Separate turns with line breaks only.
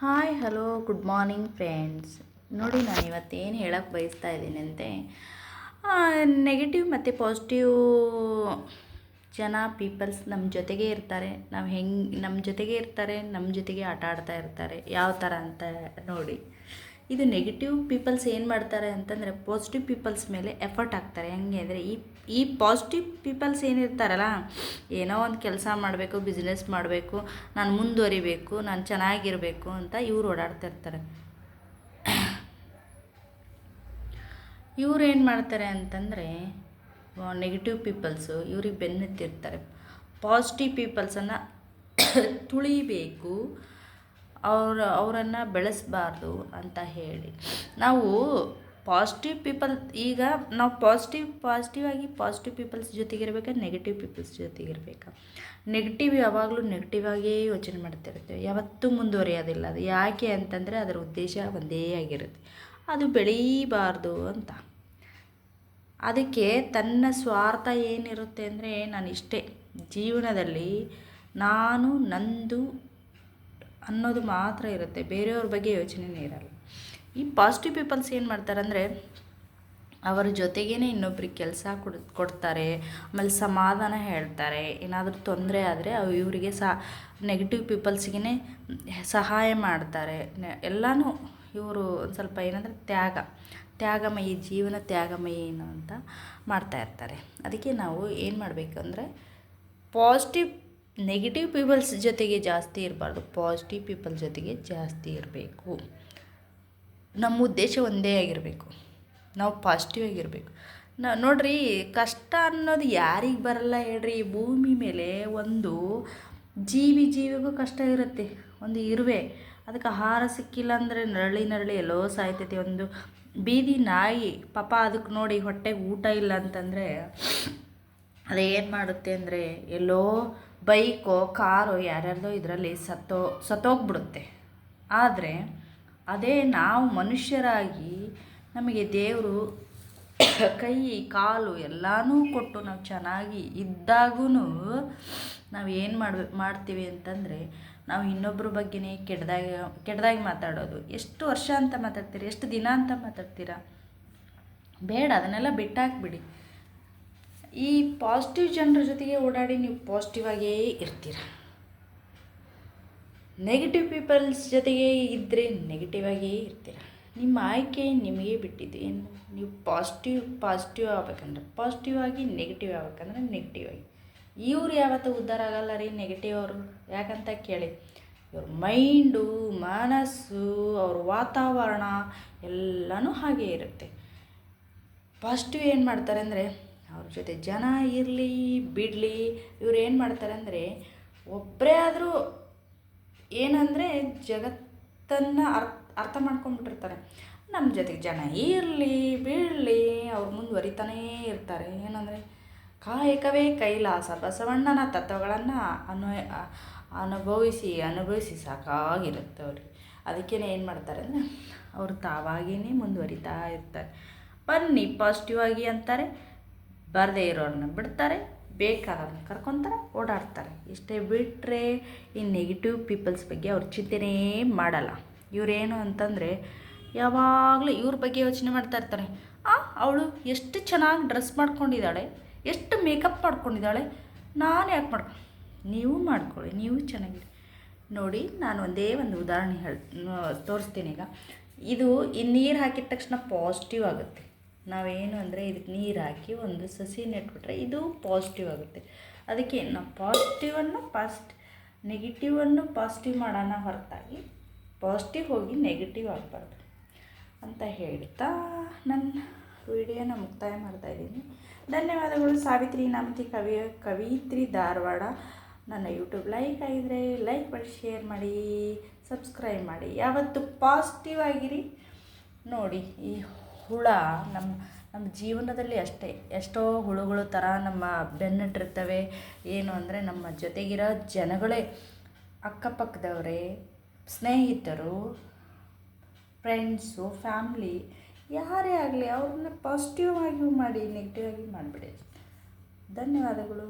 Hi hello good morning friends ನೋಡಿ, ನಾನು ಇವತ್ತೇನು ಹೇಳಕ್ಕೆ ಬಯಸ್ತಾ ಇದ್ದೀನಿ ಅಂತೆ? ನೆಗೆಟಿವ್ ಮತ್ತು ಪಾಸಿಟಿವ್ ಜನ ಪೀಪಲ್ಸ್ ನಮ್ಮ ಜೊತೆಗೆ ಇರ್ತಾರೆ. ನಾವು ಹೆಂಗೆ ನಮ್ಮ ಜೊತೆಗೆ ಇರ್ತಾರೆ ನಮ್ಮ ಜೊತೆಗೆ ಆಟ ಆಡ್ತಾ ಇರ್ತಾರೆ. ಯಾವ ಥರ ಅಂತ ನೋಡಿ. ಇದು ನೆಗೆಟಿವ್ ಪೀಪಲ್ಸ್ ಏನು ಮಾಡ್ತಾರೆ ಅಂತಂದರೆ ಪಾಸಿಟಿವ್ ಪೀಪಲ್ಸ್ ಮೇಲೆ ಎಫರ್ಟ್ ಹಾಕ್ತಾರೆ. ಹೆಂಗೆ ಅಂದರೆ ಈ ಈ ಪಾಸಿಟಿವ್ ಪೀಪಲ್ಸ್ ಏನಿರ್ತಾರಲ್ಲ ಏನೋ ಒಂದು ಕೆಲಸ ಮಾಡಬೇಕು ಬಿಸ್ನೆಸ್ ಮಾಡಬೇಕು, ನಾನು ಮುಂದುವರಿಬೇಕು, ನಾನು ಚೆನ್ನಾಗಿರಬೇಕು ಅಂತ ಇವ್ರು ಓಡಾಡ್ತಾ ಇರ್ತಾರೆ. ಇವ್ರು ಏನು ಮಾಡ್ತಾರೆ ಅಂತಂದರೆ ನೆಗೆಟಿವ್ ಪೀಪಲ್ಸು ಇವ್ರಿಗೆ ಬೆನ್ನೆತ್ತಿರ್ತಾರೆ. ಪಾಸಿಟಿವ್ ಪೀಪಲ್ಸನ್ನು ತುಳಿಬೇಕು ಅವ್ರ, ಅವರನ್ನು ಬೆಳೆಸಬಾರ್ದು ಅಂತ ಹೇಳಿ. ನಾವು ಪಾಸಿಟಿವ್ ಪೀಪಲ್ ಈಗ ನಾವು ಪಾಸಿಟಿವ್ ಪಾಸಿಟಿವ್ ಆಗಿ ಪಾಸಿಟಿವ್ ಪೀಪಲ್ಸ್ ಜೊತೆಗಿರ್ಬೇಕಾ ನೆಗೆಟಿವ್ ಪೀಪಲ್ಸ್ ಜೊತೆಗಿರ್ಬೇಕಾ? ನೆಗೆಟಿವ್ ಯಾವಾಗಲೂ ನೆಗೆಟಿವ್ ಆಗಿಯೇ ಯೋಚನೆ ಮಾಡ್ತಿರ್ತೇವೆ ಯಾವತ್ತೂ ಮುಂದುವರಿಯೋದಿಲ್ಲ. ಅದು ಯಾಕೆ ಅಂತಂದರೆ ಅದರ ಉದ್ದೇಶ ಒಂದೇ ಆಗಿರುತ್ತೆ. ಅದು ಬೆಳೀಬಾರ್ದು ಅಂತ. ಅದಕ್ಕೆ ತನ್ನ ಸ್ವಾರ್ಥ ಏನಿರುತ್ತೆ ಅಂದರೆ ನಾನು ಇಷ್ಟೇ ಜೀವನದಲ್ಲಿ ನಾನು, ನಂದು ಅನ್ನೋದು ಮಾತ್ರ ಇರುತ್ತೆ. ಬೇರೆಯವ್ರ ಬಗ್ಗೆ ಯೋಚನೆನೇ ಇರಲ್ಲ. ಈ ಪಾಸಿಟಿವ್ ಪೀಪಲ್ಸ್ ಏನು ಮಾಡ್ತಾರೆ ಅಂದರೆ, ಅವರ ಜೊತೆಗೇ ಇನ್ನೊಬ್ರಿಗೆ ಕೆಲಸ ಕೊಡ್, ಕೊಡ್ತಾರೆ, ಆಮೇಲೆ ಸಮಾಧಾನ ಹೇಳ್ತಾರೆ. ಏನಾದರೂ ತೊಂದರೆ ಆದರೆ ಅವು ಇವರಿಗೆ ಸಹ ನೆಗೆಟಿವ್ ಪೀಪಲ್ಸ್ಗೆ ಸಹಾಯ ಮಾಡ್ತಾರೆ. ಎಲ್ಲನೂ ಇವರು ಒಂದು ಸ್ವಲ್ಪ ಏನಂದರೆ ತ್ಯಾಗ. ತ್ಯಾಗಮಯಿ ಜೀವನ ತ್ಯಾಗಮಯಿ ಏನು ಅಂತ ಮಾಡ್ತಾ ಇರ್ತಾರೆ. ಅದಕ್ಕೆ ನಾವು ಏನು ಮಾಡಬೇಕು ಅಂದರೆ ಪಾಸಿಟಿವ್ ನೆಗೆಟಿವ್ ಪೀಪಲ್ಸ್ ಜೊತೆಗೆ ಜಾಸ್ತಿ ಇರಬಾರ್ದು. ಪಾಸಿಟಿವ್ ಪೀಪಲ್ ಜೊತೆಗೆ ಜಾಸ್ತಿ ಇರಬೇಕು. ನಮ್ಮ ಉದ್ದೇಶ ಒಂದೇ ಆಗಿರಬೇಕು. ನಾವು ಪಾಸಿಟಿವ್ ಆಗಿರಬೇಕು. ನ, ನೋಡ್ರಿ, ಕಷ್ಟ ಅನ್ನೋದು ಯಾರಿಗೆ ಬರಲ್ಲ ಹೇಳ್ರಿ. ಭೂಮಿ ಮೇಲೆ ಒಂದು ಜೀವಿ ಜೀವಿಗೂ ಕಷ್ಟ ಇರುತ್ತೆ. ಒಂದು ಇರುವೆ. ಅದಕ್ಕೆ ಆಹಾರ ಸಿಕ್ಕಿಲ್ಲ ಅಂದರೆ ನರಳಿ ನರಳಿ ಎಲ್ಲೋ ಸಾಯ್ತೈತಿ. ಒಂದು ಬೀದಿ ನಾಯಿ, ಪಾಪ ಅದಕ್ಕೆ ನೋಡಿ ಹೊಟ್ಟೆಗೆ ಊಟ ಇಲ್ಲ ಅಂತಂದರೆ ಅದೇನು ಮಾಡುತ್ತೆ ಅಂದರೆ ಎಲ್ಲೋ ಬೈಕೋ, ಕಾರೋ ಯಾರ್ಯಾರ್ದೋ ಇದರಲ್ಲಿ ಸತ್ತೋ, ಸತ್ತೋಗ್ಬಿಡುತ್ತೆ. ಆದರೆ ಅದೇ ನಾವು ಮನುಷ್ಯರಾಗಿ ನಮಗೆ ದೇವರು ಕೈ, ಕಾಲು ಎಲ್ಲನೂ ಕೊಟ್ಟು ನಾವು ಚೆನ್ನಾಗಿ ಇದ್ದಾಗೂ ನಾವು ಏನು ಮಾಡ್ಬೇಕು ಮಾಡ್ತೀವಿ ಅಂತಂದರೆ ನಾವು ಇನ್ನೊಬ್ಬರ ಬಗ್ಗೆನೇ ಕೆಟ್ಟದಾಗಿ ಕೆಟ್ಟದಾಗಿ ಮಾತಾಡೋದು. ಎಷ್ಟು ವರ್ಷ ಅಂತ ಮಾತಾಡ್ತೀರಿ? ಎಷ್ಟು ದಿನ ಅಂತ ಮಾತಾಡ್ತೀರಾ? ಬೇಡ, ಅದನ್ನೆಲ್ಲ ಬಿಟ್ಟಾಕ್ಬಿಡಿ. ಈ ಪಾಸಿಟಿವ್ ಜನರ ಜೊತೆಗೆ ಓಡಾಡಿ ನೀವು ಪಾಸಿಟಿವ್ ಆಗಿಯೇ ಇರ್ತೀರ. ನೆಗೆಟಿವ್ ಪೀಪಲ್ಸ್ ಜೊತೆಗೆ ಇದ್ದರೆ ನೆಗೆಟಿವ್ ಆಗೇ ಇರ್ತೀರ. ನಿಮ್ಮ ಆಯ್ಕೆ ನಿಮಗೆ ಬಿಟ್ಟಿದ್ದು ಏನು? ನೀವು ಪಾಸಿಟಿವ್ ಪಾಸಿಟಿವ್ ಆಗ್ಬೇಕಂದ್ರೆ ಪಾಸಿಟಿವ್ ಆಗಿ ನೆಗೆಟಿವ್ ಆಗ್ಬೇಕಂದ್ರೆ ನೆಗೆಟಿವ್ ಆಗಿ. ಇವ್ರು ಯಾವತ್ತೂ ಉದ್ಧಾರ ಆಗಲ್ಲ ರೀ ನೆಗೆಟಿವ್ ಅವರು. ಯಾಕಂತ ಕೇಳಿ, ಇವ್ರ ಮೈಂಡು ಮನಸ್ಸು, ಅವ್ರ ವಾತಾವರಣ ಎಲ್ಲನೂ ಹಾಗೆ ಇರುತ್ತೆ. ಪಾಸಿಟಿವ್ ಏನು ಮಾಡ್ತಾರೆ ಅಂದರೆ ಅವ್ರ ಜೊತೆ ಜನ ಇರಲಿ, ಬಿಡಲಿ, ಇವ್ರು ಏನು ಮಾಡ್ತಾರೆ ಅಂದರೆ ಒಬ್ಬರೇ ಆದರೂ ಏನಂದರೆ ಜಗತ್ತನ್ನು ಅರ್ಥ ಅರ್ಥ ಮಾಡ್ಕೊಂಡ್ಬಿಟ್ಟಿರ್ತಾರೆ. ನಮ್ಮ ಜೊತೆಗೆ ಜನ ಇರಲಿ ಬೀಳಲಿ ಅವ್ರು ಮುಂದುವರಿತಾನೇ ಇರ್ತಾರೆ. ಏನಂದರೆ ಕಾಯಕವೇ ಕೈಲಾಸ ಬಸವಣ್ಣನ ತತ್ವಗಳನ್ನು ಅನು ಅನುಭವಿಸಿ ಅನುಭವಿಸಿ ಸಾಕಾಗಿರುತ್ತೆ ಅವ್ರಿಗೆ. ಅದಕ್ಕೇ ಏನು ಮಾಡ್ತಾರೆ ಅಂದರೆ ಅವರು ತಾವಾಗಿಯೇ ಮುಂದುವರಿತಾ ಇರ್ತಾರೆ. ಬನ್ನಿ ಪಾಸಿಟಿವ್ ಆಗಿ ಅಂತಾರೆ. ಬರದೇ ಇರೋರನ್ನ ಬಿಡ್ತಾರೆ ಬೇಕಾದವ್ರನ್ನ ಕರ್ಕೊತಾರೆ, ಓಡಾಡ್ತಾರೆ. ಇಷ್ಟೇ ಬಿಟ್ಟರೆ ಈ ನೆಗೆಟಿವ್ ಪೀಪಲ್ಸ್ ಬಗ್ಗೆ ಅವ್ರು ಚಿಂತೆನೇ ಮಾಡಲ್ಲ. ಇವರೇನು ಅಂತಂದರೆ ಯಾವಾಗಲೂ ಇವ್ರ ಬಗ್ಗೆ ಯೋಚನೆ ಮಾಡ್ತಾ ಇರ್ತಾರೆ. ಆ, ಅವಳು ಎಷ್ಟು ಚೆನ್ನಾಗಿ ಡ್ರೆಸ್ ಮಾಡ್ಕೊಂಡಿದ್ದಾಳೆ, ಎಷ್ಟು ಮೇಕಪ್ ಮಾಡ್ಕೊಂಡಿದ್ದಾಳೆ, ನಾನು ಯಾಕೆ ಮಾಡ್ಕೊ? ನೀವು ಮಾಡ್ಕೊಳ್ಳಿ, ನೀವು ಚೆನ್ನಾಗಿರಿ ನೋಡಿ, ನಾನು ಒಂದೇ ಒಂದು ಉದಾಹರಣೆ ಹೇಳಿ, ತೋರಿಸ್ತೀನಿ ಈಗ. ಇದು ಈ ನೀರು ಹಾಕಿದ ತಕ್ಷಣ ಪಾಸಿಟಿವ್ ಆಗುತ್ತೆ. ನಾವೇನು ಅಂದರೆ ಇದಕ್ಕೆ ನೀರು ಹಾಕಿ ಒಂದು ಸಸಿ ನೆಟ್ಬಿಟ್ರೆ ಇದು ಪಾಸಿಟಿವ್ ಆಗುತ್ತೆ. ಅದಕ್ಕೆ ನಾವು ಪಾಸಿಟಿವನ್ನು ಪಾಸ್ಟ್ ನೆಗೆಟಿವನ್ನು ಪಾಸಿಟಿವ್ ಮಾಡೋಣ ಹೊರತಾಗಿ ಪಾಸಿಟಿವ್ ಹೋಗಿ ನೆಗೆಟಿವ್ ಆಗಬಾರ್ದು ಅಂತ ಹೇಳ್ತಾ ನನ್ನ ವಿಡಿಯೋನ ಮುಕ್ತಾಯ ಮಾಡ್ತಾಯಿದ್ದೀನಿ ಧನ್ಯವಾದಗಳು. ಸಾವಿತ್ರಿ ನಾಮತಿ ಕವಿ, ಕವಿತ್ರಿ ಧಾರವಾಡ. ನನ್ನ ಯೂಟ್ಯೂಬ್ ಲೈಕ್ ಆಗಿದ್ರೆ ಲೈಕ್ ಮಾಡಿ, ಶೇರ್ ಮಾಡಿ, ಸಬ್ಸ್ಕ್ರೈಬ್ ಮಾಡಿ. ಯಾವತ್ತು ಪಾಸಿಟಿವ್ ಆಗಿರಿ. ನೋಡಿ, ಈ ಹುಳ ನಮ್ಮ ನಮ್ಮ ಜೀವನದಲ್ಲಿ ಅಷ್ಟೇ. ಎಷ್ಟೋ ಹುಳುಗಳು ಥರ ನಮ್ಮ ಬೆನ್ನಟ್ಟಿರ್ತವೆ. ಏನು ಅಂದರೆ ನಮ್ಮ ಜೊತೆಗಿರೋ ಜನಗಳೇ, ಅಕ್ಕಪಕ್ಕದವರೇ, ಸ್ನೇಹಿತರು ಫ್ರೆಂಡ್ಸು ಫ್ಯಾಮ್ಲಿ ಯಾರೇ ಆಗಲಿ ಅವ್ರನ್ನ ಪಾಸಿಟಿವ್ ಆಗಿ ಮಾಡಿ ನೆಗೆಟಿವ್ ಆಗಿ ಮಾಡಿಬಿಡಿ. ಧನ್ಯವಾದಗಳು.